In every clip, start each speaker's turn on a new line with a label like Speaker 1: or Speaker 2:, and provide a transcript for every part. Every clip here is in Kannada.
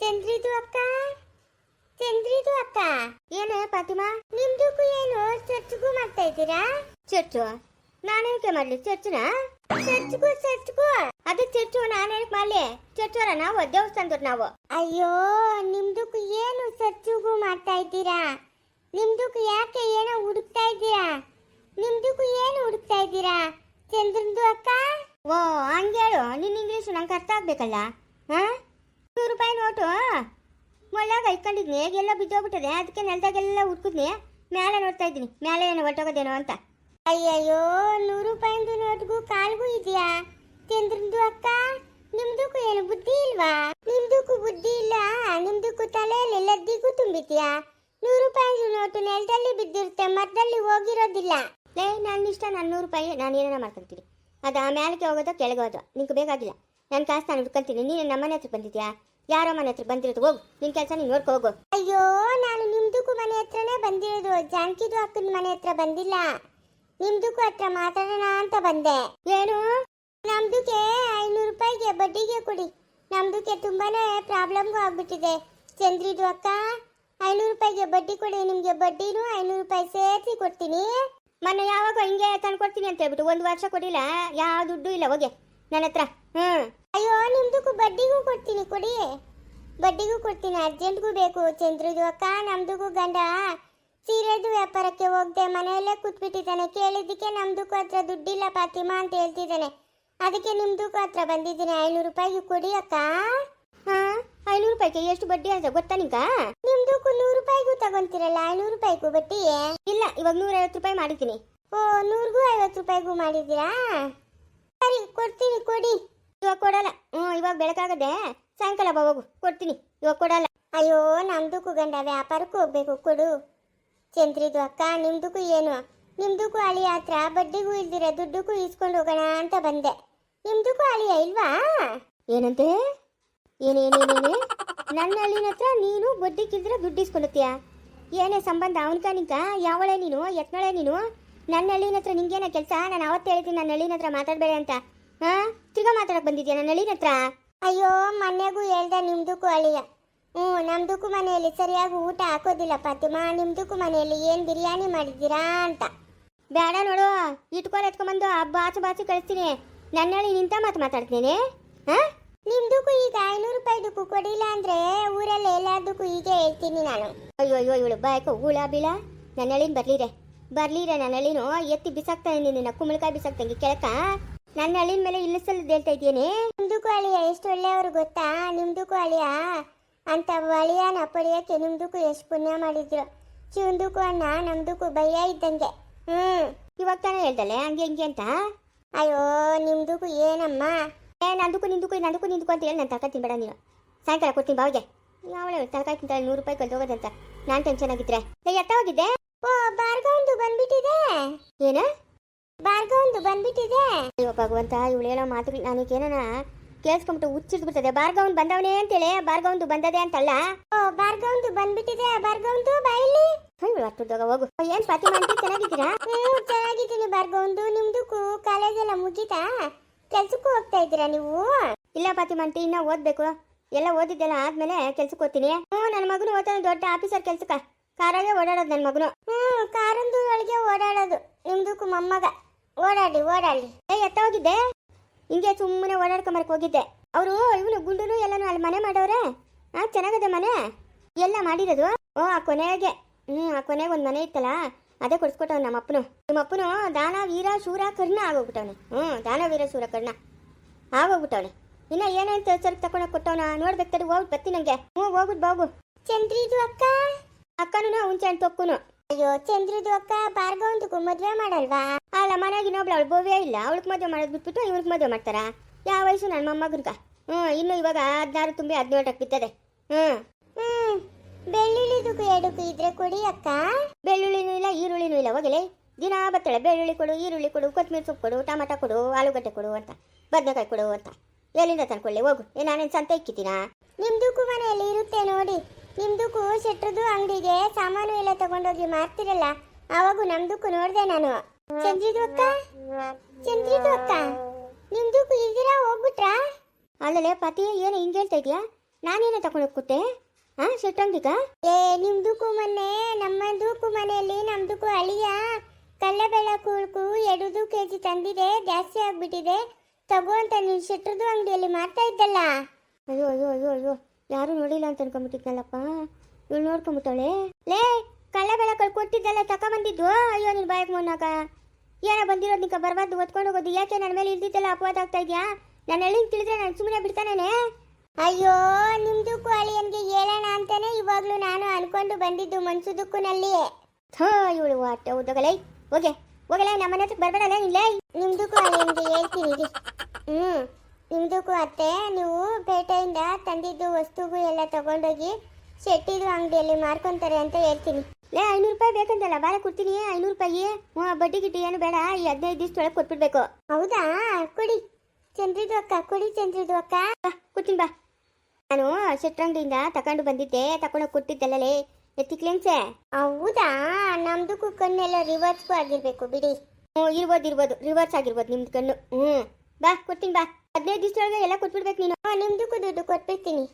Speaker 1: ಚಂದ್ರಿದು ಅಕ್ಕ? ಚಂದ್ರಿದು ಅಕ್ಕ?
Speaker 2: ಏನೇ ಫಾತಿಮಾ,
Speaker 1: ನಿಮ್ದಕ್ಕೂ ಏನು ಚರ್ಚ್ಗೂ ಮಾಡ್ತಾ ಇದ್ದೀರಾ?
Speaker 2: ಚರ್ಚು? ನಾನೇನಕ್ಕೆ ಮಾಡ್ಲಿ, ಚರ್ಚ್ನ?
Speaker 1: ಚರ್ಚ್ಗೂ ಚರ್ಚ್ಗೂ.
Speaker 2: ಅದು ಚರ್ಚು ನಾನೇನಕ್ಕೆ ಮಾಡ್ಲಿ? ಚರ್ಚವರ ನಾವು, ದೇವಸ್ಥಾನದವ್ರು ನಾವು.
Speaker 1: ಅಯ್ಯೋ, ನಿಮ್ದಕ್ಕೂ ಏನು ಚರ್ಚ್ಗೂ ಮಾಡ್ತಾ ಇದ್ದೀರಾ? ನಿಮ್ದಕ್ಕೂ ಯಾಕೆ ಏನೋ ಹುಡುಕ್ತಾ ಇದ್ದೀರಾ? ನಿಮ್ದಕ್ಕೂ ಏನು ಹುಡುಕ್ತಾ ಇದ್ದೀರಾ? ಚಂದ್ರಂದು ಅಕ್ಕ?
Speaker 2: ಓ ಹಂಗೇಳು ನಿನ್ನ ಇಂಗ್ಲೀಷ್ ನಂಗೆ ಅರ್ಥ ಆಗ್ಬೇಕಲ್ಲ? ಹಾ? ನೂರು ರೂಪಾಯಿ ನೋಟು. ಮೊಳ್ಳಾಗ ಇಟ್ಕೊಂಡಿದ್ನಿ ಎಲ್ಲ ಬಿದ್ದೋಗ್ಬಿಟ್ಟಿದೆ, ಅದಕ್ಕೆ ನೆಲದಾಗೆಲ್ಲ ಹುಡ್ಕಿದ್ನಿ. ಮೇಲೆ ನೋಡ್ತಾ ಇದ್ದೀನಿ ಮೇಲೆ ಏನೋ ಹೊಟ್ಟೋಗೋದೇನೋ ಅಂತ.
Speaker 1: ಅಯ್ಯಯ್ಯೋ, ನೂರು ರೂಪಾಯಿಂದು ನೋಟ್ಗೂ ಕಾಲ್ಗೂ ಇದೆಯಾ? ಚಂದ್ರಂದು ಅಕ್ಕ, ನಿಮ್ದಕ್ಕೂ ಏನು ಬುದ್ಧಿ ಇಲ್ವಾ? ನಿಮ್ದಕ್ಕೂ ಬುದ್ಧಿ ಇಲ್ಲ, ನಿಮ್ದಕ್ಕೂ ತಲೆಯಲ್ಲಿ ಎಲ್ಲದಿಗೂ ತುಂಬಿದ್ಯಾ? ನೂರು ರೂಪಾಯಿ ನೋಟು ನೆಲದಲ್ಲಿ ಬಿದ್ದಿರುತ್ತೆ ಮರದಲ್ಲಿ ಹೋಗಿರೋದಿಲ್ಲ.
Speaker 2: ಲೇ ನನ್ನ ಇಷ್ಟ ನಾನು ನೂರು ರೂಪಾಯಿ ನಾನು ಏನೇನೋ ಮಾಡ್ಕೊಂತೀನಿ. ಅದು ಆ ಮೇಲಕ್ಕೆ ಹೋಗೋದು, ಕೆಳಗೆ ಹೋಗೋದು, ನಿಂಗೆ ಬೇಕಾಗಿಲ್ಲ. ನನ್ನ ಕಾಸು ನಾನು ಹುಡ್ಕೊಂತೀನಿ ನೀನು ನಮ್ಮನೆ ಹತ್ರ ಬಂದಿದ್ಯಾ? ಯಾರೋ ಮನೆ ಹತ್ರ ಬಂದಿರೋದು ಹೋಗು. ನಿನ್ನ ಕೆಲಸ ನೀನು ನೋಡ್ಕೊ ಹೋಗು.
Speaker 1: ಅಯ್ಯೋ ನಾನು ನಿಮ್ದಕ್ಕೂ ಮನೆ ಹತ್ರನೇ ಬಂದಿರೋದು. ಜಾನಕಿದು ಅಕ್ಕನ ಮನೆ ಹತ್ರ ಬಂದಿಲ್ಲ. ನಿಮ್ದಕ್ಕೂ ಹತ್ರ ಮಾತಾಡೋಣ ಅಂತ ಬಂದೆ.
Speaker 2: ಏನು?
Speaker 1: ನಮ್ದಕ್ಕೆ ಐನೂರು ರೂಪಾಯಿಗೆ ಬಡ್ಡಿಗೆ ಕೊಡಿ. ನಮ್ದಕ್ಕೆ ತುಂಬಾನೇ ಪ್ರಾಬ್ಲಮ್ಗೂ ಆಗ್ಬಿಟ್ಟಿದೆ. ಚಂದ್ರಿದು ಅಕ್ಕ ಐನೂರು ರೂಪಾಯಿಗೆ ಬಡ್ಡಿ ಕೊಡಿ. ನಿಮ್ಗೆ ಬಡ್ಡಿನೂ ಐನೂರು ರೂಪಾಯಿ ಸೇರಿಸಿ ಕೊಡ್ತೀನಿ.
Speaker 2: ಮೊನ್ನೆ ಯಾವಾಗ ಹಿಂಗೆ ತಂದು ಕೊಡ್ತೀನಿ ಅಂತ ಹೇಳ್ಬಿಟ್ಟು ಒಂದು ವರ್ಷ ಕೊಡಿಲ್ಲ ಯಾವ ದುಡ್ಡು ಇಲ್ಲ ಹೋಗಿ. ನನ್ನ ಹತ್ರ. ಹ್ಞೂ
Speaker 1: ಅಯ್ಯೋ ನಿಮ್ದಕ್ಕೂ ಬಡ್ಡಿಗೂ ಕೊಡ್ತೀನಿ ಕೊಡಿ. ಬಡ್ಡಿಗೂ ಕೊಡ್ತೀನಿ ಅರ್ಜೆಂಟ್ಗೂ ಬೇಕು. ಚಂದ್ರದು ಅಕ್ಕ ನಮ್ದಕ್ಕೂ ಗಂಡ. ಸೀರೆದು ವ್ಯಾಪಾರಕ್ಕೆ ಹೋಗ್ದೆ ಮನೆಯಲ್ಲೇ ಕೂತ್ಬಿಟ್ಟಿದ್ದಾನೆ. ಕೇಳಿದ್ದಕ್ಕೆ ನಮ್ದಕ್ಕೂ ಹತ್ರ ದುಡ್ಡಿಲ್ಲ ಫಾತಿಮಾ ಅಂತ ಹೇಳ್ತಿದ್ದಾನೆ. ಅದಕ್ಕೆ ನಿಮ್ದಕ್ಕೂ ಹತ್ರ ಬಂದಿದ್ದೀನಿ. ಐನೂರು ರೂಪಾಯಿಗೆ ಕೊಡಿ ಅಕ್ಕ.
Speaker 2: ಹಾಂ ಐನೂರು ರೂಪಾಯಿಗೆ ಎಷ್ಟು ಬಡ್ಡಿ ಅಂತ ಗೊತ್ತಾ ನಿಂಗ?
Speaker 1: ನಿಮ್ದಕ್ಕೂ ನೂರು ರೂಪಾಯಿಗೂ ತಗೊಂತೀರಲ್ಲ ಐನೂರು ರೂಪಾಯಿಗೂ ಬಡ್ಡಿ
Speaker 2: ಇಲ್ಲ ಇವಾಗ ನೂರೈವತ್ತು ರೂಪಾಯಿ ಮಾಡಿದ್ದೀನಿ.
Speaker 1: ಓ ನೂರಿಗೂ ಐವತ್ತು ರೂಪಾಯಿಗೂ ಮಾಡಿದ್ದೀರಾ? ಸರಿ ಕೊಡ್ತೀನಿ ಕೊಡಿ.
Speaker 2: ಇವಾಗ ಕೊಡಲ್ಲ. ಹ್ಞೂ, ಇವಾಗ ಬೆಳಕಾಗದೆ ಸಾಯಂಕಾಲ ಹೋಗು, ಕೊಡ್ತೀನಿ. ಇವಾಗ ಕೊಡಲ್ಲ.
Speaker 1: ಅಯ್ಯೋ ನಮ್ದಕ್ಕೂ ಗಂಡ ವ್ಯಾಪಾರಕ್ಕೂ ಹೋಗ್ಬೇಕು, ಕೊಡು. ಚಂದ್ರಿದು ಅಕ್ಕ ನಿಮ್ದಕ್ಕೂ ಏನು? ನಿಮ್ದಕ್ಕೂ ಅಳಿಯ ಹತ್ರ ಬಡ್ಡಿಗೂ ಇಲ್ದಿರ ದುಡ್ಡುಕ್ಕೂ ಇಸ್ಕೊಂಡು ಹೋಗೋಣ ಅಂತ ಬಂದೆ. ನಿಮ್ದಕ್ಕೂ ಅಳಿಯ ಇಲ್ವಾ?
Speaker 2: ಏನಂತೆ? ಏನೇನೇನೇನೆ ನನ್ನ ಹಳ್ಳಿನ ಹತ್ರ ನೀನು ಬಡ್ಡಿಕ್ಕಿದ್ರೆ ದುಡ್ಡು ಇಸ್ಕೊಳತ್ತೀಯ ಏನೇ ಸಂಬಂಧ? ಅವನ್ಕ ನಿಂಕ? ಯಾವಳೆ ನೀನು? ಎತ್ನಳೆ ನೀನು? ನನ್ನ ಹಳ್ಳಿನ ಹತ್ರ ನಿಂಗೇನ ಕೆಲಸ? ನಾನು ಅವತ್ತು ಹೇಳ್ತೀನಿ ನನ್ನ ಹಳ್ಳಿನ ಹತ್ರ ಮಾತಾಡಬೇಡ ಅಂತ. ಹಾ? ತಿರ್ಗಾ ಮಾತಾಡಕ್ ಬಂದಿದ್ಯಾ ನನ್ನ ಹಳ್ಳಿನ ಹತ್ರ?
Speaker 1: ಅಯ್ಯೋ ಮನೆಗೂ ಹೇಳ್ದೆ ನಿಮ್ದಕ್ಕೂ ಅಳಿಯ ಹ್ಞೂ ನಮ್ದಕ್ಕೂ ಮನೆಯಲ್ಲಿ ಸರಿಯಾಗಿ ಊಟ ಹಾಕೋದಿಲ್ಲ ಫಾತಿಮಾ ನಿಮ್ದಕ್ಕೂ ಮನೆಯಲ್ಲಿ ಏನು ಬಿರಿಯಾನಿ ಮಾಡಿದ್ದೀರಾ ಅಂತ.
Speaker 2: ಬೇಡ ನೋಡು ಇಟ್ಕೊಂಡು ಎತ್ಕೊಂಬಂದು ಆ ಬಾಚು ಬಾಚು ಕಳಿಸ್ತೀನಿ. ನನ್ನ ಹಳ್ಳಿ ನಿಂತ ಮಾತು ಮಾತಾಡ್ತೀನಿ ಹಾಂ?
Speaker 1: ನಿಮ್ದಕ್ಕೂ ಈಗ ಐನೂರು ರೂಪಾಯಿದಕ್ಕೂ ಕೊಡಿಲ್ಲ ಅಂದ್ರೆ ಊರಲ್ಲಿ ಎಲ್ಲದಕ್ಕೂ ಹೀಗೆ ಹೇಳ್ತೀನಿ ನಾನು.
Speaker 2: ಅಯ್ಯೋ ಅಯ್ಯೋ ಇವಳು ಬಾಯಕ ಹುಳ ಬೀಳ. ನನ್ನ ಹಳ್ಳಿನ ಬರ್ಲಿರೆ. ಬರ್ಲಿರೆ ನನ್ನ ಹಳ್ಳಿನೂ ಎತ್ತಿ ಬಿಸಾಕ್ತಾನೆ ನಿನ್ನ ಕುಂಬಳಕಾಯಿ ಬಿಸಾಕ್ತಂಗೆ ಕೆಳಕ ನನ್ನ ಹಳ್ಳಿನ ಮೇಲೆ ಇಲ್ಲಿಸಲ್ಲ ಹೇಳ್ತಾ ಇದ್ದೀನಿ
Speaker 1: ನಿಮ್ದಕ್ಕೂ ಅಳಿಯ ಎಷ್ಟು ಒಳ್ಳೆಯವರು ಗೊತ್ತಾ? ನಿಮ್ದಕ್ಕೂ ಅಳಿಯ ಅಂತ ಅಳಿಯನ ಪಡೆಯೋಕೆ ನಿಮ್ದಕ್ಕೂ ಎಷ್ಟು ಪುಣ್ಯ ಮಾಡಿದ್ರು. ಶಿವಂದಕ್ಕೂ ಅಣ್ಣ, ನಮ್ದಕ್ಕೂ ಭಯ ಇದ್ದಂಗೆ. ಹ್ಮ್,
Speaker 2: ಇವಾಗ ತಾನೇ ಹೇಳ್ದಲೆ ಹಂಗೆ ಹಿಂಗೆ ಅಂತ?
Speaker 1: ಅಯ್ಯೋ, ನಿಮ್ದಕ್ಕೂ ಏನಮ್ಮ?
Speaker 2: ಏ, ನಂದಕ್ಕೂ ನಿಂದಕ್ಕೂ ನಂದಕ್ಕೂ ನಿಂದಕ್ಕೂ ಅಂತ ಹೇಳಿ ನಾನು ತರಕಾರಿ ತಿನ್ಬೇಡ ನೀನು. ಸಾಯಂಕಾಲ ಕೊಡ್ತೀನಿ ಬಾವಿಗೆ ಯಾವಳೆ ತರಕಾರಿ ತಿಂತಾಳೆ, ನೂರು ರೂಪಾಯಿ ಕಲ್ತು ಹೋಗೋದಂತ. ನಾನು ಟೆನ್ಷನ್ ಆಗಿದ್ರೆ. ಎತ್ತ ಹೋಗಿದ್ದೆ?
Speaker 1: ಓ ಒಂದು ಬಂದ್ಬಿಟ್ಟಿದೆ.
Speaker 2: ಏನು?
Speaker 1: ಭಾರ್ಗವಂದು ಬಂದ್ಬಿಟ್ಟಿದೆ.
Speaker 2: ಅಯ್ಯೋ, ಭಗವಂತ, ಇವಳು ಹೇಳೋ ಮಾತುಗಳು ನನಗೇನ ಕೇಳಿಸ್ಕೊಂಬಿಟ್ಟು ಹುಚ್ಚಿಡ್ಬಿಡ್ತದೆ ಭಾರ್ಗವನ್ ಬಂದವನೇ ಅಂತೇಳಿ, ಭಾರ್ಗವಂದು ಬಂದದೆ ಅಂತಲ್ಲ?
Speaker 1: ಓ, ಭಾರ್ಗವಂದು ಬಂದ್ಬಿಟ್ಟಿದೆ. ಭಾರ್ಗವಂದು ಬಾಯಿಲಿ
Speaker 2: ಇವಳು ಹತ್ತುದಾಗ ಹೋಗು. ಏನ್ ಫಾತಿಮಾ ಅಂತ ಚೆನ್ನಾಗಿದ್ದೀರಾ?
Speaker 1: ಹ್ಮ್, ಚೆನ್ನಾಗಿದ್ದೀನಿ ಭಾರ್ಗವಂದು. ನಿಮ್ದು ಕಾಲೇಜ್ ಎಲ್ಲ ಕೆಲ್ಸಕ್ಕೂ ಹೋಗ್ತಾ ಇದ್ದೀರಾ ನೀವು?
Speaker 2: ಇಲ್ಲ ಫಾತಿಮಾ ಅಂಟಿ ಇನ್ನ ಓದ್ಬೇಕು. ಎಲ್ಲ ಓದಿದ್ದೆಲ್ಲ ಆದ್ಮೇಲೆ ಕೆಲ್ಸಕ್ಕೆ ಹೋಗ್ತೀನಿ. ಹ್ಞೂ ನನ್ನ ಮಗನು ಓದ್ತಾನೆ ದೊಡ್ಡ ಆಫೀಸರ್ ಕೆಲ್ಸಕ್ಕ. ಕಾರಾಗೆ ಓಡಾಡೋದು ನನ್ನ ಮಗನು.
Speaker 1: ಹ್ಮ್, ಕಾರಂದು ಒಳಗೆ ಓಡಾಡೋದು. ನಿಮ್ದಕ್ಕೂ ಮೊಮ್ಮಗ. ಓಡಾಡಿ ಓಡಾಡಿ
Speaker 2: ಏ ಎತ್ತ ಹೋಗಿದ್ದೆ? ಹಿಂಗೆ ಸುಮ್ಮನೆ ಓಡಾಡ್ಕೊಂಬರಕ್ ಹೋಗಿದ್ದೆ. ಅವರು ಇವನು ಗುಂಡುನು ಎಲ್ಲಾನು ಅಲ್ಲಿ ಮನೆ ಮಾಡವ್ರೆ ಹಾ ಚೆನ್ನಾಗದೆ ಮನೆ? ಎಲ್ಲ ಮಾಡಿರೋದು? ಓ ಆ ಕೊನೆಗೆ. ಹ್ಞೂ ಆ ಕೊನೆಗೆ ಒಂದು ಮನೆ ಇತ್ತಲ್ಲ ಅದೇ ಕೊಡ್ಸ್ಕೊಟ್ಟವ್ ನಮ್ಮ ಅಪ್ಪನು ನಿಮ್ಮ ಅಪ್ಪನು ದಾನ ವೀರ ಶೂರ ಕರ್ಣ ಆಗೋಗ್ಬಿಟ್ಟವನೆ. ಹ್ಞೂ ದಾನ ವೀರ ಶೂರ ಕರ್ಣ ಆಗೋಗ್ಬಿಟ್ಟವನೆ. ಇನ್ನ ಏನೇನು ಸರಿಗೆ ತಕೊಂಡ ಕೊಟ್ಟವನ ನೋಡ್ಬೇಕು ತಡಿ ಹೋಗ್ಬಿಟ್ಟು ಬರ್ತೀನಿ ನಂಗೆ. ಹ್ಞೂ ಹೋಗ್ಬಿಟ್ಟು ಬಾಗು
Speaker 1: ಚಂದ್ರಿದು ಅಕ್ಕ?
Speaker 2: ಅಕ್ಕನೂ ಹುಂಚೆ ಹಣ್ಣು ತೊಕ್ಕುನು.
Speaker 1: ಅಯ್ಯೋ, ಚಂದ್ರಿದು ಅಕ್ಕ ಭಾರ್ಗವಂತಕ್ಕೂ ಮದ್ವೆ ಮಾಡಲ್ವಾ?
Speaker 2: ಅಲ್ಲ, ಮನೆಯಾಗ ಇನ್ನೊಬ್ಳು ಅವಳು ಇಲ್ಲ. ಅವಳಕ್ ಮದುವೆ ಮಾಡೋದು ಬಿಟ್ಬಿಟ್ಟು ಇವ್ರಿಗೆ ಮದುವೆ ಮಾಡ್ತಾರಾ? ಯಾವ ವಯಸ್ಸು ನನ್ನ ಮೊಮ್ಮಗ್ರಿಗ ಹ್ಞೂ ಇನ್ನು ಇವಾಗ ಹದಿನಾರು ತುಂಬಿ ಹದಿನೇಳಕ್ಕೆ ಬಿತ್ತದೆ ಹ್ಞೂ
Speaker 1: ಹ್ಮ್. ಬೆಳ್ಳುಳ್ಳಿದಕ್ಕೂ ಎಡಕ್ಕೂ ಇದ್ರೆ ಕೊಡಿ ಅಕ್ಕ.
Speaker 2: ಬೆಳ್ಳುಳ್ಳಿನೂ ಇಲ್ಲ, ಈರುಳ್ಳಿನೂ ಇಲ್ಲ. ಹೋಗಲೇ. ದಿನ ಬರ್ತಾಳೆ ಬೆಳ್ಳುಳ್ಳಿ ಕೊಡು, ಈರುಳ್ಳಿ ಕೊಡು ಕೊತ್ತಂಬರಿ ಸೊಪ್ಪು ಕೊಡು, ಟಮಾಟ ಕೊಡು, ಆಲೂಗಡ್ಡೆ ಕೊಡು ಅಂತ. ಬದನೆಕಾಯಿ ಕೊಡು ಅಂತ. ಎಲ್ಲಿಂದ ತಂದ್ಕೊಳ್ಳಿ? ಹೋಗು. ಏ, ನಾನೇನು ಸಂತೆ ಇಕ್ಕಿದ್ದೀನಾ?
Speaker 1: ನಿಮ್ದು ಮನೆಯಲ್ಲಿ ಇರುತ್ತೆ ನೋಡಿ. ನಿಮ್ದಕ್ಕೂ ಶೆಟ್ರದು ಅಂಗಡಿಗೆ ಸಾಮಾನು ಎಲ್ಲ ತಗೊಂಡೋಗಿ ಮಾರ್ತಿರಲ್ಲ ಅವಾಗೂ ನಮ್ದಕ್ಕೂ ನೋಡ್ದೆ ನಾನು. ಚಂದ್ರಿದು ಅಕ್ಕ? ಚಂದ್ರಿದು ಅಕ್ಕ? ನಿಮ್ದಕ್ಕೂ ಇದ್ದೀರಾ ಹೋಗ್ಬಿಟ್ರಾ?
Speaker 2: ಅಲ್ಲಲೇ ಪತಿ, ಏನು ಹಿಂಗೆ ಹೇಳ್ತಾ ಇದೆಯಾ? ನಾನೇನೇ ತಗೊಂಡು ಕೂತೆ? ಹಾಂ
Speaker 1: ಏ, ನಿಮ್ದಕ್ಕೂ ಮೊನ್ನೆ ನಮ್ಮದಕ್ಕೂ ಮನೆಯಲ್ಲಿ ನಮ್ದಕ್ಕೂ ಅಳಿಯ ಕಳ್ಳೆಬೆಳ ಕೂಳ್ಕು ಎರಡು ಕೆ ಜಿ ತಂದಿದೆ, ಜಾಸ್ತಿ ಆಗ್ಬಿಟ್ಟಿದೆ. ತಗೋ ಅಂತ ನೀನು ಶೆಟ್ರದು ಅಂಗಡಿಯಲ್ಲಿ ಮಾಡ್ತಾ ಇದ್ದಲ್ಲ.
Speaker 2: ಅಯ್ಯೋ ಅಯ್ಯೋ ಅಯ್ಯೋ ಅಯ್ಯೋ. ಯಾರು ನೋಡಿಲ್ಲ ಅಂತ ಅನ್ಕೊಂಬಿಟ್ಟಿದ್ನಲ್ಲಪ್ಪ ಇವಳು ನೋಡ್ಕೊಂಬಿಟ್ಟವಳೆ ಲೇ ಕಳ್ಳ ಬೆಳಕಲ್ಲಿ ಕೊಟ್ಟಿದ್ದೆಲ್ಲ ತಗೊಂಬಂದಿದ್ದು ಅಯ್ಯೋ, ನೀನು ಬಾಯಕ್ ಮೊನ್ನಾಗ. ಏನೋ ಬಂದಿರೋದು ನಿಂಕ ಬರಬಾರ್ದು ಓದ್ಕೊಂಡು ಹೋಗೋದು. ಯಾಕೆ ನನ್ನ ಮೇಲೆ ಇಲ್ದಿದ್ದೆಲ್ಲ ಅಪವಾದ ಆಗ್ತಾ ಇದೆಯಾ? ನಾನು ಹೇಳಿ ತಿಳಿದ್ರೆ ನಾನು ಸುಮ್ಮನೆ ಬಿಡ್ತಾನೇನೆ.
Speaker 1: ಅಯ್ಯೋ ನಿಮ್ದಕ್ಕೂ ಅಳಿಯನ್ಗೆ ಹೇಳೋಣ ಅಂತಾನೆ ಇವಾಗ್ಲೂ ನಾನು ಅನ್ಕೊಂಡು ಬಂದಿದ್ದು ಮನ್ಸುದಕ್ಕೂನಲ್ಲಿ
Speaker 2: ಹಾ ಇವಳು ಆಟ ಉದ್ದಗಲೈ. ಹೋಗೆ, ಹೋಗಲೇ ನಮ್ಮ ಮನೆ ಹತ್ರ ಬರ್ಬೇಡಲ್ಲ ಇಲ್ಲೇ
Speaker 1: ನಿಮ್ದಕ್ಕೂ ಅಳಿಯನ್ಗೆ ಹೇಳ್ತೀನಿ ಇರಿ. ನಿಮ್ದಕ್ಕೂ ಅತ್ತೆ ನೀವು ಪೇಟೆಯಿಂದ ತಂದಿದ್ದು ವಸ್ತುಗೂ ಎಲ್ಲ ತಗೊಂಡೋಗಿ ಶೆಟ್ಟಿದ್ರು ಅಂಗಡಿಯಲ್ಲಿ ಮಾರ್ಕೊಂತಾರೆ ಅಂತ ಹೇಳ್ತೀನಿ.
Speaker 2: ಲೇ ಐನೂರು ರೂಪಾಯಿ ಬೇಕಂತಲ್ಲ ಬಾರ ಕೊಡ್ತೀನಿ ಐನೂರು ರೂಪಾಯಿ. ಹ್ಞೂ ಬಡ್ಡಿ ಗಿಡ್ಡಿ ಏನು ಬೇಡ ಈ ಹದಿನೈದು ದಿವಸದೊಳಗೆ ಕೊಟ್ಬಿಡ್ಬೇಕು.
Speaker 1: ಹೌದಾ? ಕೊಡಿ. ಚಂದ್ರಿದು ಅಕ್ಕ ಕೊಡಿ ಚಂದ್ರಿದು ಅಕ್ಕ.
Speaker 2: ಬಾ ಕೊಡ್ತೀನಿ ಬಾ. ನಾನು ಶೆಟ್ಟಂಗಡಿಯಿಂದ ತಗೊಂಡು ಬಂದಿದ್ದೆ ತಗೊಂಡು ಕೊಟ್ಟಿದ್ದಲ್ಲೇ ಎತ್ತಿಕ್ಲೆನ್ಸೆ
Speaker 1: ಹೌದಾ? ನಮ್ದು ಕಣ್ಣೆಲ್ಲ ರಿವರ್ಸ್ಗೂ ಆಗಿರ್ಬೇಕು ಬಿಡಿ.
Speaker 2: ಹ್ಞೂ ಇರ್ಬೋದು ಇರ್ಬೋದು. ರಿವರ್ಸ್ ಆಗಿರ್ಬೋದು ನಿಮ್ದು ಕಣ್ಣು. ಹ್ಞೂ. ಬಾ ಕೊಡ್ತೀನಿ ಬಾ. ಹದಿನೈದು ದಿವಸದೊಳಗೆ ಎಲ್ಲ ಕೊಟ್ಬಿಡ್ಬೇಕು ನೀನು.
Speaker 1: ನಿಮ್ದು ದುಡ್ಡು ಕೊಟ್ಬಿಡ್ತೀನಿ.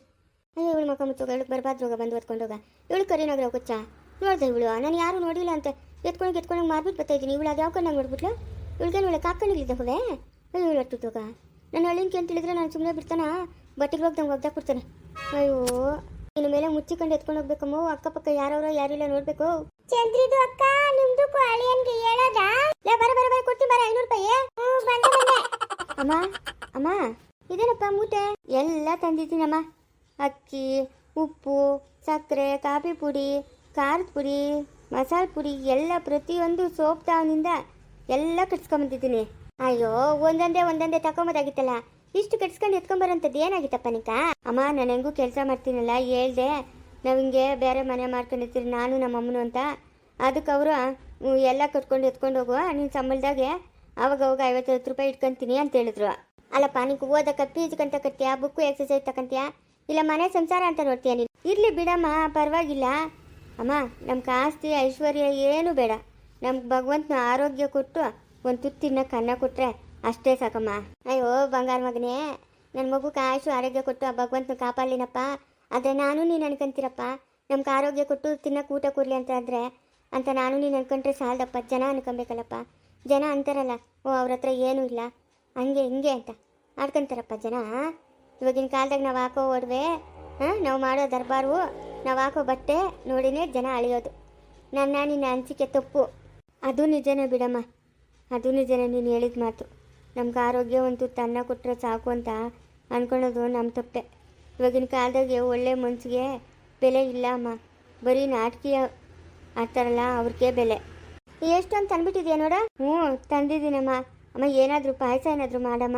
Speaker 2: ಅಯ್ಯೋ, ಇವಳು ಮಕ್ಕ ಮುಚ್ಚೋಗ ಇವಳು ಬರ್ಬಾದ್ರೋಗ ಬಂದು ಹೊತ್ಕೊಂಡೋಗ ಇವಳು ಕರಿನಾಗ್ರ ಕುಚ್ಚ ನೋಡ್ದೆ ಇವಳು. ನಾನು ಯಾರು ನೋಡಿಲ್ಲ ಅಂತ ಎತ್ಕೊಂಡು ಎತ್ಕೊಂಡು ಮಾರ್ಬಿಟ್ಟು ಬರ್ತಾ ಇದ್ದೀನಿ. ಇವಳು ಅದು ಯಾವ ಕಣ್ಣಾಗ ನೋಡ್ಬಿಟ್ಲು? ಇವಳಿಗೇನು ಒಳ್ಳೆ ಕಾಕೊಂಡಿಲ್ಲ ಹೋದೆ ಅಯ್ಯೋ, ಇವಳು ಅಟ್ಟುತ್ತೋಗ ನನ್ನ ಹಳ್ಳಿನ್ಕೆ ಅಂತ ಹೇಳಿದ್ರೆ ನಾನು ಸುಮ್ಮನೆ ಬಿಡ್ತಾನ? ಬಟ್ಟೆಗೆ ನಂಗೆ ಒಗ್ದಾಕ್ ಬಿಡ್ತಾನೆ ಅಯ್ಯೋ ಇನ್ನು ಮೇಲೆ ಮುಚ್ಚಿಕೊಂಡು ಎತ್ಕೊಂಡು ಹೋಗ್ಬೇಕಮ್ಮ. ಅಕ್ಕಪಕ್ಕ ಯಾರವರೋ, ಯಾರಿಲ್ಲ ನೋಡ್ಬೇಕು.
Speaker 1: ಚಂದ್ರಿದು ಅಕ್ಕ ನಿಮ್ದಕ್ಕೂ ಅಳಿಯನ್ಗೆ ಹೇಳೋದಾ?
Speaker 2: ಬರ ಬರ ಬರ, ಕೊಡ್ತೀನಿ, ಬರ, ಐನೂರು ರೂಪಾಯಿ. ಅಮ್ಮ? ಅಮ್ಮ? ಇದೇನಪ್ಪ ಮೂಟೆ? ಎಲ್ಲ ತಂದಿದ್ದೀನಮ್ಮ. ಅಕ್ಕಿ, ಉಪ್ಪು, ಸಕ್ಕರೆ, ಕಾಫಿ ಪುಡಿ, ಖಾರದ ಪುಡಿ, ಮಸಾಲೆ ಪುಡಿ, ಎಲ್ಲ ಪ್ರತಿಯೊಂದು ಸೋಪ್ ತಾವನಿಂದ ಎಲ್ಲ ಕಟ್ಸ್ಕೊಂಬಂದಿದ್ದೀನಿ. ಅಯ್ಯೋ, ಒಂದೊಂದೇ ಒಂದೊಂದೇ ತಗೊಂಬೋದಾಗಿತ್ತಲ್ಲ ಇಷ್ಟು ಕಟ್ಸ್ಕೊಂಡು ಎತ್ಕೊಂಬರೋಂಥದ್ದು ಏನಾಗಿತ್ತಪ್ಪ ನಿಕ ಅಮ್ಮ, ನಾನು ಹೆಂಗೂ ಕೆಲಸ ಮಾಡ್ತೀನಲ್ಲ, ಹೇಳ್ದೆ. ನಾವು ಹಿಂಗೆ ಬೇರೆ ಮನೆ ಮಾಡ್ಕೊಂಡಿರ್ತೀರಿ ನಾನು ನಮ್ಮ ಅಮ್ಮನು ಅಂತ. ಅದಕ್ಕೆ ಅವರು ಎಲ್ಲ ಕಟ್ಕೊಂಡು ಎತ್ಕೊಂಡು ಹೋಗುವ ನೀನು ಸಂಬಳದಾಗೆ. ಅವಾಗ ಅವಾಗ ಐವತ್ತೈವತ್ತು ರೂಪಾಯಿ ಇಟ್ಕೊಂತೀನಿ ಅಂತ ಹೇಳಿದ್ರು. ಅಲ್ಲಪ್ಪ, ನೀನು ಓದಕ್ಕ ಜಿ ಕಂತ ಕಟ್ತೀಯಾ ಬುಕ್ಕು ಎಕ್ಸಸೈಸ್ ತಗೊಂತೀಯಾ ಇಲ್ಲ ಮನೆ ಸಂಸಾರ ಅಂತ ನೋಡ್ತೀಯ ನೀನು? ಇರಲಿ ಬಿಡಮ್ಮ, ಪರವಾಗಿಲ್ಲ. ಅಮ್ಮ ನಮ್ಗೆ ಆಸ್ತಿ ಐಶ್ವರ್ಯ ಏನು ಬೇಡ. ನಮ್ಗೆ ಭಗವಂತನ ಆರೋಗ್ಯ ಕೊಟ್ಟು ಒಂದು ತುತ್ತಿನ ಅನ್ನ ಕೊಟ್ಟರೆ ಅಷ್ಟೇ ಸಾಕಮ್ಮ. ಅಯ್ಯೋ, ಬಂಗಾರ ಮಗನೇ ನನ್ನ ಮಗುಗೆ ಆಯುಷು ಆರೋಗ್ಯ ಕೊಟ್ಟು ಆ ಭಗವಂತನ ಕಾಪಾಡಲಿನಪ್ಪ. ಆದರೆ ನಾನು ನೀನು ಅನ್ಕೊಂತೀರಪ್ಪ, ನಮ್ಗೆ ಆರೋಗ್ಯ ಕೊಟ್ಟು ತಿನ್ನಕ್ಕೆ ಊಟ ಕೊಡಲಿ ಅಂತ ಅಂತ ನಾನು ನೀನು ಅನ್ಕೊಂಡ್ರೆ ಸಾಲದಪ್ಪ, ಜನ ಅನ್ಕೊಬೇಕಲ್ಲಪ್ಪ. ಜನ ಅಂತಾರಲ್ಲ, ಓ, ಅವ್ರ ಹತ್ರ ಏನೂ ಇಲ್ಲ. ಹಂಗೆ, ಹಿಂಗೆ ಅಂತ. ಆಡ್ಕೊಂತಾರಪ್ಪ ಜನ. ಇವಾಗಿನ ಕಾಲದಾಗ ನಾವು ಹಾಕೋ ಒಡವೆ, ಹಾಂ, ನಾವು ಮಾಡೋ ದರ್ಬಾರು, ನಾವು ಹಾಕೋ ಬಟ್ಟೆ ನೋಡಿನೇ ಜನ ಅಳಿಯೋದು. ನನ್ನ ನಿನ್ನ ಅನಿಸಿಕೆ ತಪ್ಪು. ಅದು ನಿಜನೇ ಬಿಡಮ್ಮ. ಅದು ನಿಜನೇ ನೀನು ಹೇಳಿದ ಮಾತು. ನಮ್ಗೆ ಆರೋಗ್ಯ ಒಂದು ತನ್ನ ಕೊಟ್ಟರೆ ಸಾಕು ಅಂತ ಅನ್ಕೊಳ್ಳೋದು ನಮ್ಮ ತಪ್ಪೆ. ಇವಾಗಿನ ಕಾಲದಾಗೆ ಒಳ್ಳೆ ಮನ್ಸಿಗೆ ಬೆಲೆ ಇಲ್ಲ ಅಮ್ಮ. ಬರೀ ನಾಟಕೀಯ ಆಡ್ತಾರಲ್ಲ ಅವ್ರಿಗೆ ಬೆಲೆ. ಎಷ್ಟೊಂದು ತಂದ್ಬಿಟ್ಟಿದ್ಯಾ ನೋಡ? ಹ್ಞೂ, ತಂದಿದ್ದೀನಮ್ಮ. ಅಮ್ಮ, ಏನಾದರೂ ಪಾಯಸ ಏನಾದರೂ ಮಾಡಮ್ಮ?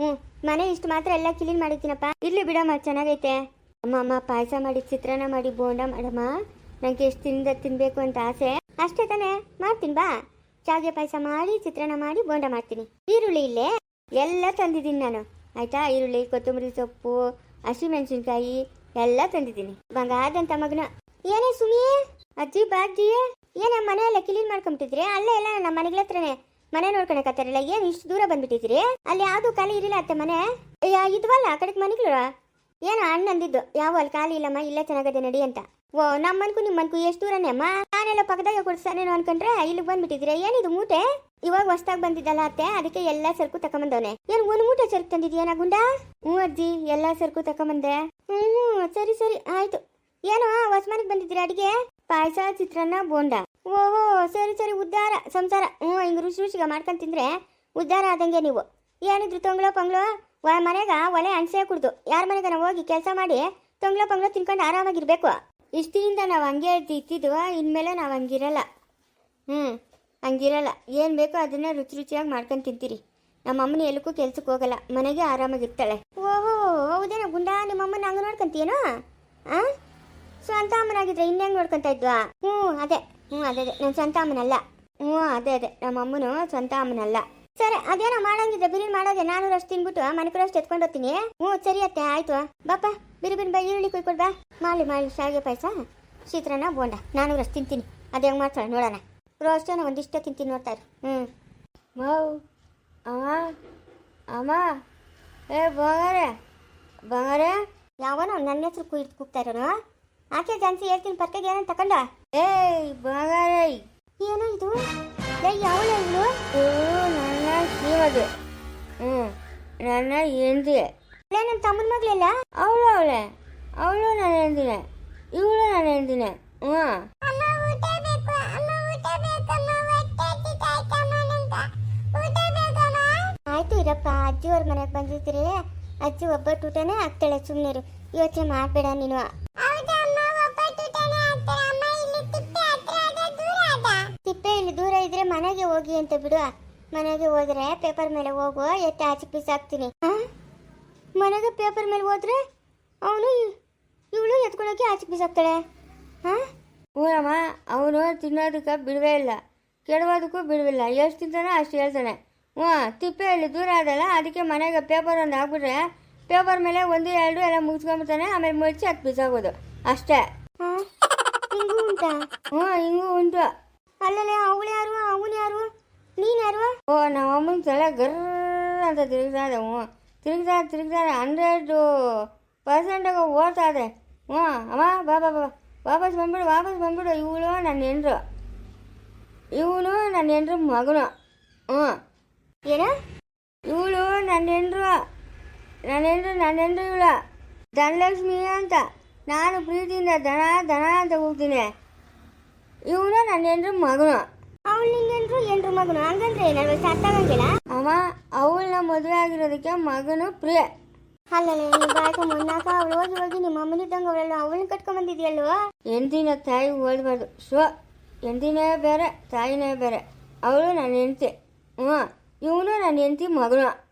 Speaker 2: ಹ್ಞೂ ಮನೆ ಇಷ್ಟು ಮಾತ್ರ ಎಲ್ಲ ಕ್ಲೀನ್ ಮಾಡಿದ್ದೀನಪ್ಪ ಇರ್ಲಿ ಬಿಡಮ್ಮ, ಚೆನ್ನಾಗೈತೆ. ಅಮ್ಮ ಅಮ್ಮ, ಪಾಯಸ ಮಾಡಿ, ಚಿತ್ರಾನ್ನ ಮಾಡಿ, ಬೋಂಡ ಮಾಡಮ್ಮ. ನನಗೆ ಎಷ್ಟು ತಿಂದ ತಿನ್ನಬೇಕು ಅಂತ ಆಸೆ. ಅಷ್ಟೇ ತಾನೇ, ಮಾಡ್ತೀನಿ, ಬಾ. ಚಾಗೆ ಪಾಯಸ ಮಾಡಿ, ಚಿತ್ರಾನ್ನ ಮಾಡಿ, ಬೋಂಡ ಮಾಡ್ತೀನಿ. ಈರುಳ್ಳಿ ಇಲ್ಲೇ? ಎಲ್ಲ ತಂದಿದ್ದೀನಿ ನಾನು. ಆಯ್ತಾ? ಈರುಳ್ಳಿ, ಕೊತ್ತಂಬರಿ ಸೊಪ್ಪು ಹಸಿಮೆಣಸಿನ್ಕಾಯಿ ಎಲ್ಲ ತಂದಿದ್ದೀನಿ. ಬಂಗಾದಂತ ಮಗನ. ಏನೇ ಸುಮಿ ಅಜ್ಜಿ, ಬಾಜ್ಜಿ? ಏನ ಮನೆ ಎಲ್ಲ ಕ್ಲೀನ್ ಮಾಡ್ಕೊಂಬಿಟ್ಟಿದ್ರಿ? ಅಲ್ಲೇ ಎಲ್ಲ ನಮ್ಮ ಮನೆಗಳ ಹತ್ರನೇ ಮನೆ ನೋಡ್ಕೊಳಕತ್ತಾರಲ್ಲ ಏನು ಇಷ್ಟು ದೂರ ಬಂದ್ಬಿಟ್ಟಿದ್ರಿ ಅಲ್ಲಿ ಯಾವುದು ಖಾಲಿ ಇರಲಿಲ್ಲ ಅತ್ತೆ ಮನೆ? ಇದ್ವಲ್ಲ ಆ ಕಡೆಗೆ ಮನೆಗಳು ಏನೋ ಅಣ್ಣ ಅಂದಿದ್ದು ಯಾವ ಅಲ್ಲಿ ಖಾಲಿ ಇಲ್ಲಮ್ಮ, ಇಲ್ಲೇ ಚೆನ್ನಾಗದೆ ನಡಿ ಅಂತ. ಓ ನಮ್ಮ ಮನ್ಕು ನಿಮ್ಮ ಮನ್ಕು ಎಷ್ಟು ದೂರನೇ ಅಮ್ಮ? ನಾನೆಲ್ಲ ಪಕ್ಕದಾಗ ಕೊಡ್ಸಾನೇನೋ ಅನ್ಕೊಂಡ್ರೆ ಇಲ್ಲಿಗೆ ಬಂದ್ಬಿಟ್ಟಿದ್ರೆ ಏನಿದು ಮೂಟೆ? ಇವಾಗ ಹೊಸ್ದಾಗ್ ಬಂದಿದ್ದಲ್ಲ ಅತ್ತೆ, ಅದಕ್ಕೆ ಎಲ್ಲಾ ಸರ್ಕು ತಕೊಂಬಂದವನೆ. ಏನ್ ಒಂದ್ ಮೂಟೆ ಸರ್ಕು ತಂದಿದ್ಯಾನ ಗುಂಡ? ಹ್ಞೂ ಅಜ್ಜಿ, ಎಲ್ಲಾ ಸರ್ಕು ತಕೊಂಬಂದೆ. ಹ್ಮ್ ಸರಿ ಸರಿ, ಆಯ್ತು. ಏನೋ ಹೊಸ ಮನೆಗೆ ಅಡಿಗೆ? ಪಾಯಸ, ಚಿತ್ರಾನ್ನ, ಬೋಂಡ. ಓಹೋ, ಸರಿ ಸರಿ ಉದ್ಧಾರ ಸಂಸಾರ. ಹ್ಞೂ, ಹಿಂಗೆ ರುಚಿ ರುಚಿಗೆ ಮಾಡ್ಕೊಂಡು ತಿಂದರೆ ಉದ್ಧಾರ ಆದಂಗೆ ನೀವು. ಏನಿದ್ರು ತೊಂಗ್ಳೋ ಪಂಗ್ಳೋ ಮನೆಗ ಒಲೆ ಅಣಸೆ ಕುಡ್ದು. ಯಾರ ಮನೆಗ ನಾವು ಹೋಗಿ ಕೆಲಸ ಮಾಡಿ ತೊಂಗ್ಳೋ ಪಂಗ್ಳೋ ತಿನ್ಕೊಂಡು ಆರಾಮಾಗಿರ್ಬೇಕು. ಇಷ್ಟಿನಿಂದ ನಾವು ಹಂಗೆ ಇತ್ತಿದ್ವು ಇನ್ಮೇಲೆ ನಾವು ಹಂಗಿರಲ್ಲ. ಹ್ಞೂ, ಹಂಗಿರಲ್ಲ. ಏನು ಬೇಕೋ ಅದನ್ನು ರುಚಿ ರುಚಿಯಾಗಿ ಮಾಡ್ಕೊಂಡು ತಿಂತೀರಿ. ನಮ್ಮ ಅಮ್ಮನ ಎಲ್ಲಕ್ಕೂ ಕೆಲ್ಸಕ್ಕೆ ಹೋಗಲ್ಲ. ಮನೆಗೆ ಆರಾಮಾಗಿರ್ತಾಳೆ. ಓಹೋ, ಹೌದೇನೋ, ಗುಂಡ, ನಿಮ್ಮ ಅಮ್ಮನ ಹಂಗೆ ನೋಡ್ಕೊಂತೀಯೇನೋ? ಆ? ಅಂತ ಅಮ್ಮನಾಗಿದ್ರೆ ಇನ್ನೇನು ನೋಡ್ಕೊತಾ ಇದ್ವಾ? ಹ್ಞೂ, ಅದೇ. ಹ್ಞೂ ಅದೇ ಅದೇ. ನನ್ನ ಸ್ವಂತ ಅಮ್ಮನಲ್ಲ. ಹ್ಞೂ ಅದೇ ಅದೇ. ನಮ್ಮ ಅಮ್ಮನು ಸ್ವಂತ ಅಮ್ಮನಲ್ಲ. ಸರಿ, ಅದೇನೋ ಮಾಡಂಗಿದ್ರೆ ಬಿರಿಯಾನಿ ಮಾಡೋದೆ ನಾನು ಅಷ್ಟು ತಿನ್ಬಿಟ್ಟು ಮನೆ ಕೂಡ ಅಷ್ಟು ಎತ್ಕೊಂಡು ಹೋಗ್ತೀನಿ. ಹ್ಞೂ ಸರಿ ಅತ್ತೆ, ಆಯ್ತು. ಬಾಪ ಬಿರಿ ಬಿರಿ, ಬಾ, ಈರುಳ್ಳಿ ಕುಯ್ಕೊಡ್ ಬಾ. ಮಾಡಲಿ ಮಾಡಲಿ ಶಾವಿಗೆ ಪಾಯಸ. ಚಿತ್ರಾನ್ನ ಬೋಂಡ. ನಾನು ಅಷ್ಟು ತಿಂತೀನಿ. ಅದು ಹೆಂಗೆ ಮಾಡ್ತಾಳೆ ನೋಡೋಣ. ರೋಸ್ಟೇನ ಒಂದಿಷ್ಟು ತಿಂತೀನಿ ನೋಡ್ತಾರೆ ಹ್ಞೂ ಮಾವು ಅಮ್ಮ ಅಮ್ಮ ಏ, ಬಂಗಾರ. ಬಂಗಾರ?
Speaker 1: ಯಾವನೋ ನನ್ನ ಹೆಸರು ಕುಯ್ದು ಕೂಗ್ತಾ ಇರೋನು? ಆಕೆ ಜಾನ್ಸಿ ಹೇಳ್ತೀನಿ ಪರ್ಕೆಗೆ ಏನಂತ ತಕೊಂಡ?
Speaker 2: ಏಯ್ ಬಂಗಾರೈ.
Speaker 1: ಏನೋ ಇದು? ಲೇ ಯಾವಳ ಇವಳು?
Speaker 2: ನನ್ನ ಹ್ಞೂ ನನ್ನ ಹೆಂಡ್ತಿ
Speaker 1: ನಮ್ಮ ತಮ್ಮನ ಮಗಳಿಲ್ಲ?
Speaker 2: ಅವಳು ಅವಳೆ. ಅವಳು ನನ್ನ ಹೆಂಡತಿನೇ ಇವಳು ನನ್ನ ಹೆಂಡತಿನೇ ಹ್ಞೂ
Speaker 1: ಆಯ್ತು ಇರಪ್ಪ ಅಜ್ಜಿ ಅವ್ರ ಮನೆಗೆ ಬಂದಿದ್ರೆ ಅಜ್ಜಿ ಒಬ್ಬ ಊಟನೇ ಆಗ್ತಾಳೆ ಸುಮ್ಮನೆ ಯೋಚನೆ ಮಾಡಬೇಡ ನೀನು. ಇದ್ರೆ ಮನೆಗೆ ಹೋಗಿ ಅಂತ ಬಿಡು. ಮನೆಗೆ ಹೋದ್ರೆ ಪೇಪರ್ ಮೇಲೆ ಹೋಗು ಎತ್ತೆ ಆಚೆ ಪೀಸ್ ಹಾಕ್ತೀನಿ. ಮನೆಗೆ ಪೇಪರ್ ಮೇಲೆ ಹೋದ್ರೆ ಅವನು ಇವಳು ಎತ್ಕೊಳ್ಳೋಕೆ ಆಚೆ ಪೀಸ್ ಹಾಕ್ತಾಳೆ.
Speaker 2: ಹೂರಮ್ಮ ಅವನು ತಿನ್ನೋದಕ್ಕೆ ಬಿಡುವೇ ಇಲ್ಲ. ಕೆಡವೋದಕ್ಕೂ ಬಿಡುವಿಲ್ಲ. ಎಷ್ಟು ತಿಂತಾನೋ ಅಷ್ಟು ಹೇಳ್ತಾನೆ. ಹ್ಞೂ ತಿಪ್ಪೆಯಲ್ಲಿ ದೂರ ಆದಲ್ಲ ಅದಕ್ಕೆ ಮನೆಗೆ ಪೇಪರ್ ಒಂದು ಹಾಕ್ಬಿಟ್ರೆ ಪೇಪರ್ ಮೇಲೆ ಒಂದು ಎರಡು ಎಲ್ಲ ಮುಗಿಸ್ಕೊಂಬಿಡ್ತಾನೆ ಆಮೇಲೆ ಮುಚ್ಚಿ ಪೀಸ್ ಆಗೋದು ಅಷ್ಟೇ.
Speaker 1: ಹಾಂ
Speaker 2: ಹ್ಞೂ ಹಿಂಗೂ ಉಂಟು.
Speaker 1: ಅಲ್ಲಲ್ಲೇ ಅವಳು ಯಾರು? ಅವನು ಯಾರು? ನೀನು ಯಾರು?
Speaker 2: ಓ ನಮ್ಮ ಅಮ್ಮನ ತಲೆ ಗರ್ರ ಅಂತ ಹ್ಞೂ. ತಿರುಗ್ತಾ ತಿರುಗ್ತಾ ಹಂಡ್ರೆಡು ಪರ್ಸೆಂಟಾಗ ಓಡ್ತಾ ಇದೆ. ಹ್ಞೂ. ಅಮ್ಮ ಬಾ ಬಾ ಬಾ ವಾಪಸ್ ಬಂದ್ಬಿಡು ವಾಪಸ್ ಬಂದ್ಬಿಡು. ಇವಳು ನನ್ನ ಹೆಂಡ್ರು. ಇವನು ನನ್ನ ಹೆಂಡ್ರ ಮಗನು. ಹ್ಞೂ.
Speaker 1: ಏನ?
Speaker 2: ಇವಳು ನನ್ನ ಹೆಂಡ್ರು. ನನ್ನ ಹೆಂಡ್ರು ನನ್ನ ಹೆಂಡ್ರು ಇವಳು. ಧನಲಕ್ಷ್ಮಿ ಅಂತ. ನಾನು ಪ್ರೀತಿಯಿಂದ ದನ ದನ ಅಂತ ಹೋಗ್ತೀನಿ ಇವನು ನನ್ನ ಮಗನ.
Speaker 1: ಅವಳು ನಿನ್ನೆಂದ್ರು ಎಂಡ್ರು ಮಗನು. ಹಂಗಂದ್ರೆ ನನಗೆ ಆಗಂಗಿಲ್ಲ?
Speaker 2: ಅವ ಅವಳನ್ನ ಮದುವೆ ಆಗಿರೋದಕ್ಕೆ ಮಗನು ಪ್ರಿಯ.
Speaker 1: ಅಲ್ಲ ಬಾಯ್ಕ ಮುನ್ನಾಕ ಅವಳು ಹೋಗಿ ಹೋಗಿ ನಿಮ್ಮ ಅಮ್ಮನಿದ್ದಂಗೆ ಅವಳಲ್ಲ ಅವಳನ್ನ ಕಟ್ಕೊಂಡ್ ಬಂದಿದ್ಯಲ್ವ
Speaker 2: ಹೆಂಡತಿನ ತಾಯಿ ಓದಬಾರ್ದು. ಸೊ ಹೆಂಡತಿನೇ ಬೇರೆ ತಾಯಿನೇ ಬೇರೆ. ಅವಳು ನನ್ನ ಹೆಂಡತಿ. ಹ್ಞೂ ಇವನು ನನ್ನ ಹೆಂಡತಿ ಮಗನು.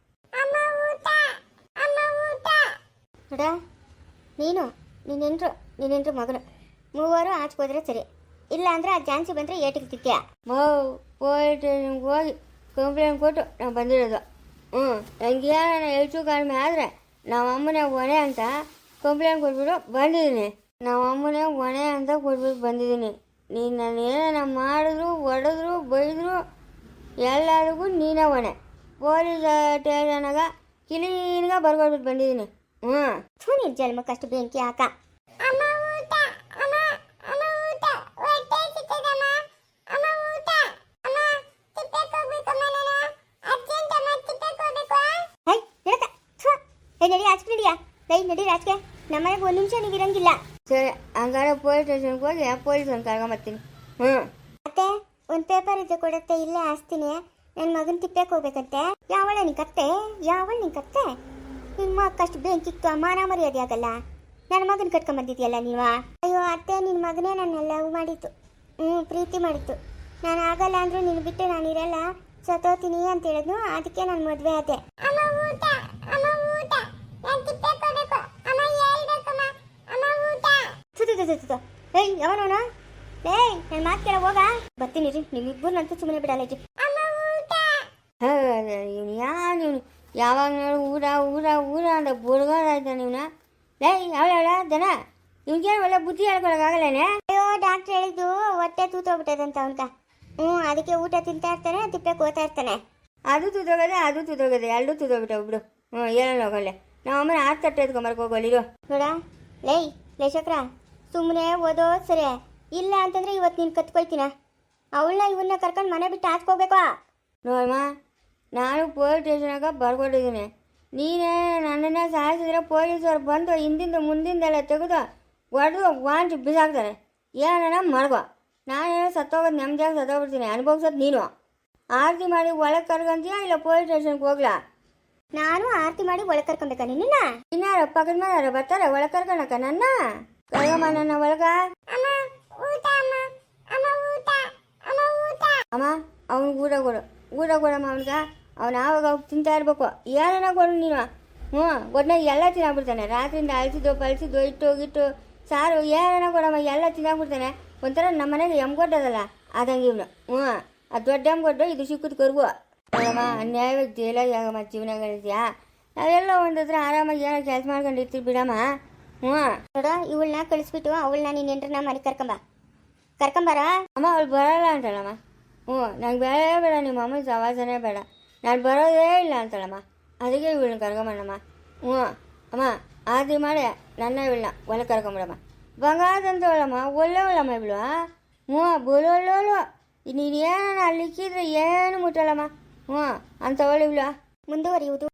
Speaker 1: ನೋಡ ನೀನು ನಿನ್ನೆಂಟ್ರು ನಿನ್ನೆಂಟ್ರು ಮಗನು. ಮೂವರು ಆಚ್ಕೋದ್ರೆ ಸರಿ. ಇಲ್ಲ ಅಂದ್ರೆ ಆ ಚಾನ್ಸಿ ಬಂದ್ರೆ ಏಟಿಗೆ ತಿಕ್ಕ್ಯಾ
Speaker 2: ಮೌ ಪೊಲೀಸ್ ಸ್ಟೇಷನ್ಗೆ ಹೋಗಿ ಕಂಪ್ಲೇಂಟ್ ಕೊಟ್ಟು ನಾವು ಬಂದಿರೋದು. ಹ್ಞೂ ನನಗೆ ಹೆಚ್ಚು ಕಡಿಮೆ ಆದರೆ ನಮ್ಮ ಅಮ್ಮನೇ ಹೊಣೆ ಅಂತ ಕಂಪ್ಲೇಂಟ್ ಕೊಟ್ಬಿಟ್ಟು ಬಂದಿದ್ದೀನಿ. ನಾವು ಅಮ್ಮನೇ ಹೊಣೆ ಅಂತ ಕೊಟ್ಬಿಟ್ಟು ಬಂದಿದ್ದೀನಿ. ನೀನು ನಾನು ಏನಾರ ಮಾಡಿದ್ರು ಹೊಡೆದ್ರು ಬೈದ್ರು ಎಲ್ಲದಕ್ಕೂ ನೀನೇ ಹೊಣೆ ಪೊಲೀಸ್ ಸ್ಟೇಷನಾಗ ಕ್ಲೀನ್ಗೆ ಬರ್ಕೊಟ್ಬಿಟ್ಟು ಬಂದಿದ್ದೀನಿ. ಹ್ಞೂ
Speaker 1: ಸುನಿ ಜನ್ಮ ಜನ್ಮಕ್ಕಷ್ಟು ಬೆಂಕಿ ಹಾಕ. ಹೈ ಹೇಳಕ ಥು ಏ ನಡಿ ಆಚೆ ನಡಿಯಾ ಲೈ ನಡಿ ರಾಜ್ಗೆ ನಮ್ಮನೆಗೆ ಒಂದು ನಿಮಿಷ ನೀವು ಇರಂಗಿಲ್ಲ
Speaker 2: ಸರಿ ಹಂಗಾರೆ ಪೊಲೀಸ್ ಸ್ಟೇಷನ್ಗೆ ಹೋಗಿ ಪೊಲೀಸನ್ನು ಕರ್ಕೊಂಬರ್ತೀನಿ. ಹ್ಞೂ
Speaker 1: ಅತ್ತೆ ಒಂದು ಪೇಪರ್ ಇದೆ ಕೊಡತ್ತೆ ಇಲ್ಲೇ ಹಾಸ್ತೀನಿ. ನನ್ನ ಮಗನ ತಿಪ್ಪಕ್ಕೆ ಹೋಗ್ಬೇಕಂತೆ. ಯಾವಳ ನಿನ್ ಕತ್ತೆ? ಯಾವಳ ನಿನ್ ಕತ್ತೆ? ನಿಮ್ಮ ಅಕ್ಕಷ್ಟು ಬೆಂಕಿತ್ತು ಮಾನ ಮರ್ಯಾದೆ ಆಗಲ್ಲ. ನನ್ನ ಮಗನ ಕಟ್ಕೊಂಡ್ ಬಂದಿದ್ಯಲ್ಲ ನೀವ? ಅಯ್ಯೋ ಅತ್ತೆ ನಿನ್ನ ಮಗನೇ ನನ್ನ ಲವ್ ಮಾಡಿತ್ತು ಹ್ಞೂ ಪ್ರೀತಿ ಮಾಡಿತ್ತು ನಾನು ಆಗಲ್ಲ ಅಂದ್ರೂ ನೀನು ಬಿಟ್ಟು ನಾನು ಇರಲ್ಲ. ಸತೋತೀನಿ ಅಂತ ಹೇಳಿದ್ನು ಅದಕ್ಕೆ ನಾನು ಮದುವೆ ಆದೆ. ಥು. ಏಯ್ ಯಾವನೋನ ಏಯ್ ನನ್ನ ಮಾತು ಕೇಳ ಹೋಗ. ಬರ್ತೀನಿ ರೀ ನಿಮ್ಮಿಬ್ಬರನ್ನಂತೂ ಸುಮ್ಮನೆ ಬಿಡಲ್ಲ
Speaker 2: ಇವನು ಯಾ ಇವನು? ಯಾವಾಗ ನೋಡು ಊರ ಊರ ಊರ ಅಂತ ಬುಡ್ಗೋದಾಯ್ತಾನೆ ಇವನ. ಲೇ ಅವಳ ದನ? ಇವ್ನಿಗೇನು ಒಳ್ಳೆ ಬುದ್ಧಿ ಹೇಳ್ಕೊಳಕ್ಕಾಗಲ್ಲೇನೆ?
Speaker 1: ಅಯ್ಯೋ ಡಾಕ್ಟರ್ ಹೇಳಿದ್ದು ಹೊಟ್ಟೆ ತೂತೋಗ್ಬಿಟ್ಟದಂತ ಅಂತ ಹ್ಞೂ ಅದಕ್ಕೆ ಊಟ ತಿಂತಾ ಇರ್ತಾನೆ ತಿಪ್ಪೆ ಕೋತಾ ಇರ್ತಾನೆ.
Speaker 2: ಅದು ತುದೋಗದೆ ಅದು ತುದೋಗದೆ ಎರಡು ತುದೋಗ್ಬಿಟ್ಟವು ಬಿಡು. ಹ್ಞೂ ಏನೋ ಹೋಗಲ್ಲೇ. ನಾವು ಅಮ್ಮನ ಆರು ತಟ್ಟೆ ಎತ್ಕೊಂಬರ್ಕ ಹೋಗೋಲ್ಲಿರು
Speaker 1: ನೋಡ ಲೈ ಲೈ ಶಕ್ರ ಸುಮ್ಮನೆ ಓದೋ ಸರಿ. ಇಲ್ಲ ಅಂತಂದ್ರೆ ಇವತ್ತು ನೀನು ಕತ್ಕೊಯ್ತೀನ ಅವಳನ್ನ ಇವನ್ನ ಕರ್ಕೊಂಡು ಮನೆ ಬಿಟ್ಟು ಹಾಸ್ಕೋಬೇಕು
Speaker 2: ನೋಡಮ್ಮ ನಾನು ಪೊಲೀಸ್ ಸ್ಟೇಷನಾಗ ಬರ್ಕೊಂಡಿದ್ದೀನಿ. ನೀನೇ ನನ್ನನ್ನು ಸಾಯಿಸಿದ್ರೆ ಪೊಲೀಸರು ಬಂದು ಹಿಂದಿಂದ ಮುಂದಿಂದೆಲ್ಲ ತೆಗೆದು ಹೊಡೆದು ವಾಂಚಿ ಬಿಸಾಕ್ತಾರೆ. ಏನಾರ ಮಾಡ್ಕೊ ನಾನೇನೋ ಸತ್ತೋಗೋದು ನೆಮ್ಮದಿಯಾಗಿ ಸತ್ತೋಗ್ಬಿಡ್ತೀನಿ. ಅನುಭವಿಸೋದು ನೀನು. ಆರತಿ ಮಾಡಿ ಒಳಗೆ ಕರ್ಕೊಂತೀಯ ಇಲ್ಲ ಪೊಲೀಸ್ ಸ್ಟೇಷನ್ಗೆ ಹೋಗ್ಲಾ?
Speaker 1: ನಾನು ಆರತಿ ಮಾಡಿ ಒಳಗೆ ಕರ್ಕೊಬೇಕಾ ನಿನ್ನ
Speaker 2: ಇನ್ನಾರು ಪಕ್ಕದ ಮನೆಯವ್ರು ಬರ್ತಾರೆ ಒಳಗೆ ಕರ್ಕೊಳಕ ನನ್ನ? ಕರ್ಗಮ್ಮ ನನ್ನ ಒಳಗ ಅಮ್ಮ ಅವ್ನಿಗೆ ಊಟ. ಕೊಡು. ಊಟ ಕೊಡಮ್ಮ ಅವ್ನಿಗೆ. ಅವ್ನು ಆವಾಗ ಅವಾಗ ತಿಂತಾ ಇರ್ಬೇಕು. ಏನೇನ ಕೊಡು ನೀನು? ಹ್ಞೂ ಒಟ್ನಾಗ ಎಲ್ಲ ತಿನ್ನಾಗ್ಬಿಡ್ತಾನೆ. ರಾತ್ರಿಯಿಂದ ಅಳಿಸಿದ್ದು ಪಳಿಸಿದ್ದು ಇಟ್ಟು ಹೋಗಿಟ್ಟು ಸಾರು ಏನೇನ ಕೊಡಮ್ಮ? ಎಲ್ಲ ತಿನ್ನಾಗ್ಬಿಡ್ತಾನೆ. ಒಂಥರ ನಮ್ಮ ಮನೆಗೆ ಎಮ್ಗೊಡ್ಡದಲ್ಲ ಅದಂಗೆ ಇವನು. ಹ್ಞೂ ಅದು ದೊಡ್ಡ ಎಮ್ಗೊಡ್ಡು ಇದು ಚಿಕ್ಕದು ಕರ್ಗು. ಅಲ್ಲಮ್ಮ ಅನ್ಯಾಯವಾಗಿ ಜೈಲಾಗಿ ಆಗಮ್ಮ ಜೀವನ ನಾವೆಲ್ಲ ಒಂದತ್ರ ಆರಾಮಾಗಿ ಏನೋ ಕೆಲಸ ಮಾಡ್ಕೊಂಡು ಇರ್ತೀವಿ ಬಿಡಮ್ಮ. ಹ್ಞೂ
Speaker 1: ನೋಡ ಇವಳನ್ನ ಕಳಿಸ್ಬಿಟ್ಟು ಅವಳನ್ನ ನೀನು ಎಂಟ್ರನ್ನ ಮನೆ ಕರ್ಕೊಂಬ ಕರ್ಕೊಂಬಾರ
Speaker 2: ಅಮ್ಮ ಅವಳು ಬರಲ್ಲ ಅಂತಳಮ್ಮ ಹ್ಞೂ ನಂಗೆ ಬೇಡ ಬೇಡ ನಿಮ್ಮ ಅಮ್ಮನ ಸವಾಸನೇ ಬೇಡ ನಾನು ಬರೋದೇ ಇಲ್ಲ ಅಂತಳಮ್ಮ ಅದಕ್ಕೆ ಇವಳನ್ನ ಕರ್ಕೊಂಬಣ್ಣಮ್ಮ ಹ್ಞೂ ಅಮ್ಮ ಆದ್ರಿ ಮಾಡಿ ನನ್ನ ಇವಳನ್ನ ಹೊಲ ಕರ್ಕೊಂಬಿಡಮ್ಮ ಬಂಗಾರದಂತವಳಮ್ಮ ಒಳ್ಳೆವಳಮ್ಮ ಇವಳು ಹ್ಞೂ ಬರೋಳು ನೀನು ಏನಾನ ಅಲ್ಲಿಕ್ಕಿದ್ರೆ ಏನು ಮುಟ್ಟಲ್ಲಮ್ಮ ಹ್ಞೂ ಅಂಥವಳು ಇವಳು
Speaker 3: ಮುಂದುವರಿಯುವುದು